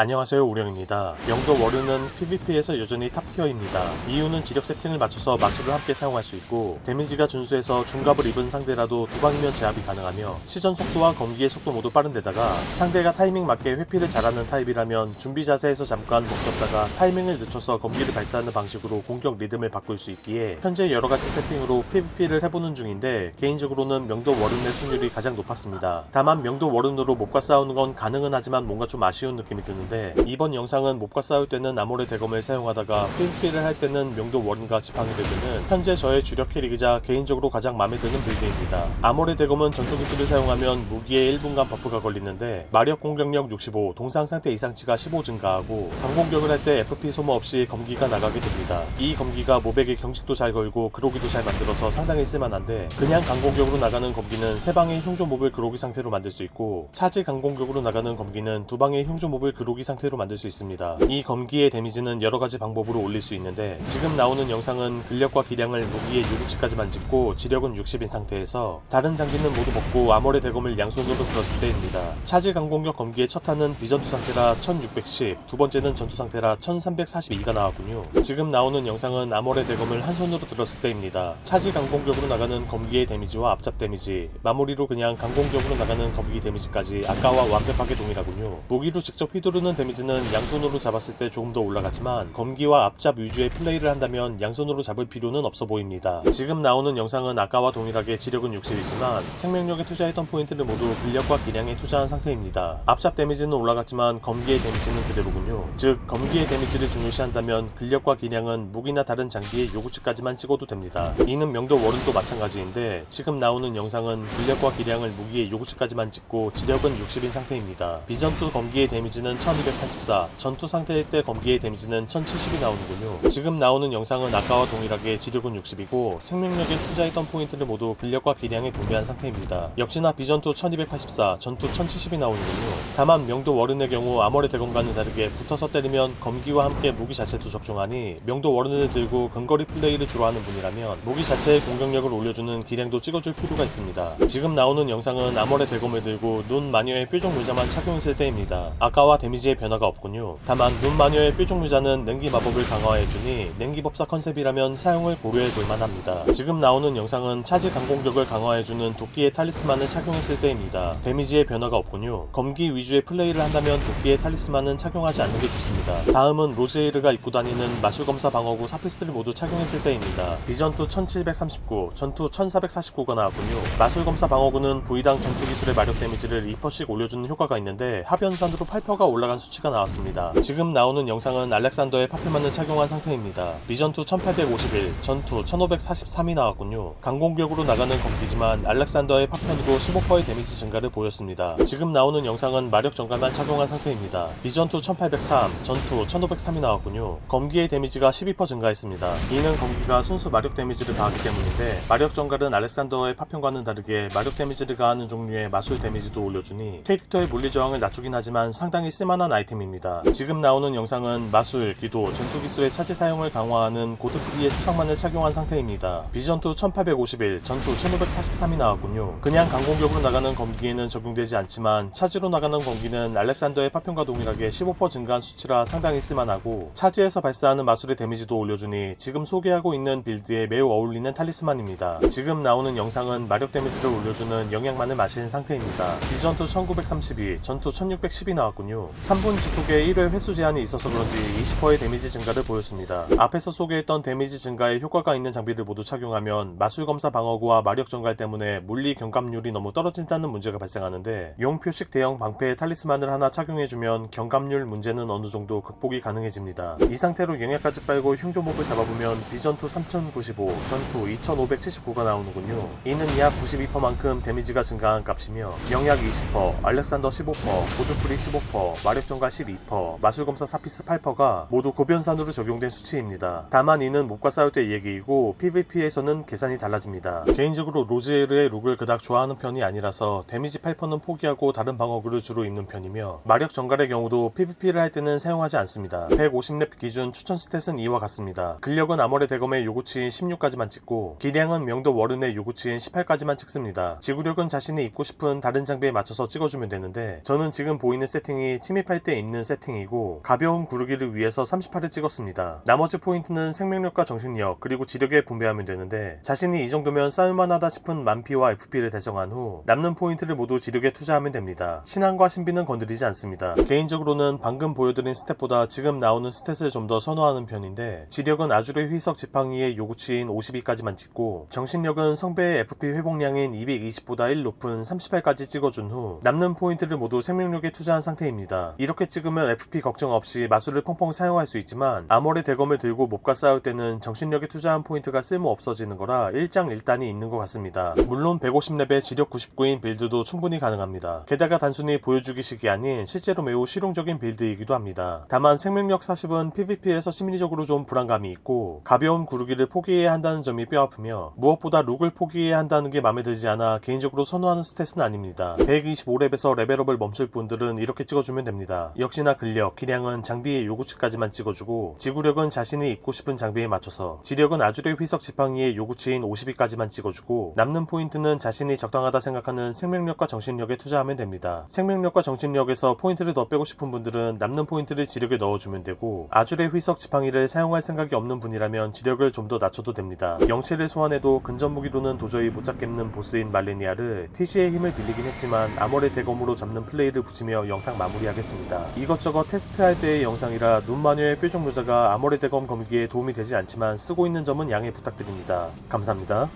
안녕하세요 우령입니다. 영도 워르는 PVP에서 여전히 탑티어입니다. 이유는 지력 세팅을 맞춰서 마술을 함께 사용할 수 있고 데미지가 준수해서 중갑을 입은 상대라도 두 방이면 제압이 가능하며 시전 속도와 검기의 속도 모두 빠른 데다가 상대가 타이밍 맞게 회피를 잘하는 타입이라면 준비 자세에서 잠깐 멈췄다가 타이밍을 늦춰서 검기를 발사하는 방식으로 공격 리듬을 바꿀 수 있기에 현재 여러가지 세팅으로 PVP를 해보는 중인데 개인적으로는 명도 워른의 승률이 가장 높았습니다. 다만 명도 워른으로 몹과 싸우는 건 가능은 하지만 뭔가 좀 아쉬운 느낌이 드는 데 이번 영상은 몹과 싸울 때는 아모레 대검을 사용하다가 PVP를 할 때는 명도 워른과 지팡이를 드는 현재 저의 주력 캐릭이자 개인적으로 가장 마음에 드는 빌드입니다. 아모레 대검은 전투 기술을 사용하면 무기에 1분간 버프가 걸리는데 마력 공격력 65, 동상 상태 이상치가 15 증가하고 강공격을 할 때 FP 소모 없이 검기가 나가게 됩니다. 이 검기가 모백에 경직도 잘 걸고 그로기도 잘 만들어서 상당히 쓸만한데 그냥 강공격으로 나가는 검기는 세 방의 흉조 몹을 그로기 상태로 만들 수 있고 차지 강공격으로 나가는 검기는 두 방의 흉조 몹을 그로기 상태로 만들 수 있습니다. 이 검기의 데미지는 여러 가지 방법으로 올릴 수 있는데 지금 나오는 영상은 근력과 기량을 무기의 6치까지만 찍고 지력은 60인 상태에서 다른 장비는 모두 먹고 아모레 대검을 양손으로 들었을 때입니다. 차지 강공격 검기의 첫 탄은 비전투 상태라 1610, 두 번째는 전투 상태라 1342가 나왔군요. 지금 나오는 영상은 아모레 대검을 한 손으로 들었을 때입니다. 차지 강공격으로 나가는 검기의 데미지와 앞잡 데미지, 마무리로 그냥 강공격으로 나가는 검기 데미지까지 아까와 완벽하게 동일하군요. 무기로 직접 휘두르는 데미지는 양손으로 잡았을 때 조금 더 올라가지만 검기와 앞잡 위주의 플레이를 한다면 양손으로 잡을 필요는 없어 보입니다. 지금 나오는 영상은 아까와 동일하게 지력은 60이지만 생명력에 투자했던 포인트를 모두 근력과 기량에 투자한 상태입니다. 앞잡 데미지는 올라갔지만 검기의 데미지는 그대로군요. 즉 검기의 데미지를 중요시한다면 근력과 기량은 무기나 다른 장비의 요구치까지만 찍어도 됩니다. 이는 명도 워른도 마찬가지인데 지금 나오는 영상은 근력과 기량을 무기의 요구치까지만 찍고 지력은 60인 상태입니다. 비전투 검기의 데미지는 1284, 전투 상태일 때 검기의 데미지는 1070이 나오는군요. 지금 나오는 영상은 아까와 동일하게 지력은 60이고 생명력에 투자했던 포인트를 모두 근력과 기량에 분배한 상태입니다. 역시나 비전투 1284, 전투 1070이 나오는군요. 다만 명도 워른의 경우 아모레 대검과는 다르게 붙어서 때리면 검기와 함께 무기 자체도 적중하니 명도 워른을 들고 근거리 플레이를 주로 하는 분이라면 무기 자체의 공격력을 올려주는 기량도 찍어줄 필요가 있습니다. 지금 나오는 영상은 아모레 대검을 들고 눈 마녀의 뾰족 모자만 착용했을 때입니다. 아까와 데미지 의 변화가 없군요. 다만 눈 마녀의 뾰족 모자는 냉기 마법을 강화해주니 냉기 법사 컨셉이라면 사용을 고려해 볼 만합니다. 지금 나오는 영상은 차지 강공격을 강화해주는 도끼의 탈리스만을 착용했을 때입니다. 데미지의 변화가 없군요. 검기 위주의 플레이를 한다면 도끼의 탈리스만은 착용하지 않는 게 좋습니다. 다음은 로즈에이르가 입고 다니는 마술검사 방어구 사피스를 모두 착용했을 때입니다. 비전투 1739, 전투 1449가 나왔군요. 마술검사 방어구는 부위당 전투 기술의 마력 데미지를 2%씩 올려주는 효과가 있는데 하변산으로 8%가 올라 간 수치가 나왔습니다. 지금 나오는 영상은 알렉산더의 파편만을 착용한 상태입니다. 비전투 1851, 전투 1543이 나왔군요. 강공격으로 나가는 검기지만 알렉산더의 파편으로 15%의 데미지 증가를 보였습니다. 지금 나오는 영상은 마력 정갈만 착용한 상태입니다. 비전투 1803, 전투 1503이 나왔군요. 검기의 데미지가 12% 증가했습니다. 이는 검기가 순수 마력 데미지를 가하기 때문인데 마력 정갈은 알렉산더의 파편과는 다르게 마력 데미지를 가하는 종류의 마술 데미지도 올려주니 캐릭터의 물리 저항을 낮추긴 하지만 상당히 쓸만한 아이템입니다. 지금 나오는 영상은 마술, 기도, 전투 기술의 차지 사용을 강화하는 고드프리의 초상만을 착용한 상태입니다. 비전투 1851, 전투 1543이 나왔군요. 그냥 강공격으로 나가는 검기에는 적용되지 않지만 차지로 나가는 검기는 알렉산더의 파편과 동일하게 15% 증가한 수치라 상당히 쓸만하고 차지에서 발사하는 마술의 데미지도 올려주니 지금 소개하고 있는 빌드에 매우 어울리는 탈리스만입니다. 지금 나오는 영상은 마력 데미지를 올려주는 영양만을 마신 상태입니다. 비전투 1932, 전투 1610이 나왔군요. 3분 지속에 1회 횟수 제한이 있어서 그런지 20%의 데미지 증가를 보였습니다. 앞에서 소개했던 데미지 증가에 효과가 있는 장비를 모두 착용하면 마술 검사 방어구와 마력 증가 때문에 물리 경감률이 너무 떨어진다는 문제가 발생하는데 용 표식 대형 방패의 탈리스만을 하나 착용해주면 경감률 문제는 어느 정도 극복이 가능해집니다. 이 상태로 영약까지 빨고 흉조목을 잡아보면 비전투 3095, 전투 2579가 나오는군요. 이는 약 92%만큼 데미지가 증가한 값이며 영약 20%, 알렉산더 15%, 보드프리 15%, 마력 증가 12%, 마술검사 사피스 8%가 모두 고변산으로 적용된 수치입니다. 다만 이는 몹과 싸울 때 얘기이고 PVP에서는 계산이 달라집니다. 개인적으로 로즈에르의 룩을 그닥 좋아하는 편이 아니라서 데미지 8%는 포기하고 다른 방어구를 주로 입는 편이며 마력 정갈의 경우도 PVP를 할 때는 사용하지 않습니다. 150렙 기준 추천 스탯은 이와 같습니다. 근력은 아모레 대검의 요구치인 16까지만 찍고 기량은 명도 워른의 요구치인 18까지만 찍습니다. 지구력은 자신이 입고 싶은 다른 장비에 맞춰서 찍어주면 되는데 저는 지금 보이는 세팅이 침입 게임할 때 입는 세팅이고 가벼운 구르기를 위해서 38을 찍었습니다. 나머지 포인트는 생명력과 정신력 그리고 지력에 분배하면 되는데 자신이 이 정도면 싸울만하다 싶은 만피와 FP를 대성한 후 남는 포인트를 모두 지력에 투자하면 됩니다. 신앙과 신비는 건드리지 않습니다. 개인적으로는 방금 보여드린 스탯보다 지금 나오는 스탯을 좀 더 선호하는 편인데 지력은 아줄의 휘석 지팡이의 요구치인 52까지만 찍고 정신력은 성배의 FP 회복량인 220보다 1 높은 38까지 찍어준 후 남는 포인트를 모두 생명력에 투자한 상태입니다. 이렇게 찍으면 FP 걱정 없이 마술을 펑펑 사용할 수 있지만 아모레 대검을 들고 몹과 싸울 때는 정신력에 투자한 포인트가 쓸모 없어지는 거라 일장일단이 있는 것 같습니다. 물론 150레벨 지력 99인 빌드도 충분히 가능합니다. 게다가 단순히 보여주기식이 아닌 실제로 매우 실용적인 빌드이기도 합니다. 다만 생명력 40은 PVP에서 심리적으로 좀 불안감이 있고 가벼운 구르기를 포기해야 한다는 점이 뼈아프며 무엇보다 룩을 포기해야 한다는 게 마음에 들지 않아 개인적으로 선호하는 스탯은 아닙니다. 125렙에서 레벨업을 멈출 분들은 이렇게 찍어주면 됩니다. 역시나 근력, 기량은 장비의 요구치까지만 찍어주고 지구력은 자신이 입고 싶은 장비에 맞춰서 지력은 아주의 휘석 지팡이의 요구치인 52까지만 찍어주고 남는 포인트는 자신이 적당하다 생각하는 생명력과 정신력에 투자하면 됩니다. 생명력과 정신력에서 포인트를 더 빼고 싶은 분들은 남는 포인트를 지력에 넣어주면 되고 아줄의 휘석 지팡이를 사용할 생각이 없는 분이라면 지력을 좀 더 낮춰도 됩니다. 영체를 소환해도 근접 무기로는 도저히 못 잡겠는 보스인 말레니아를 TC의 힘을 빌리긴 했지만 아모레 대검으로 잡는 플레이를 붙이며 영상 마무리하겠습니다. 이것저것 테스트할 때의 영상이라 눈 마녀의 뾰족 묘자가 아모레 대검 검기에 도움이 되지 않지만 쓰고 있는 점은 양해 부탁드립니다. 감사합니다.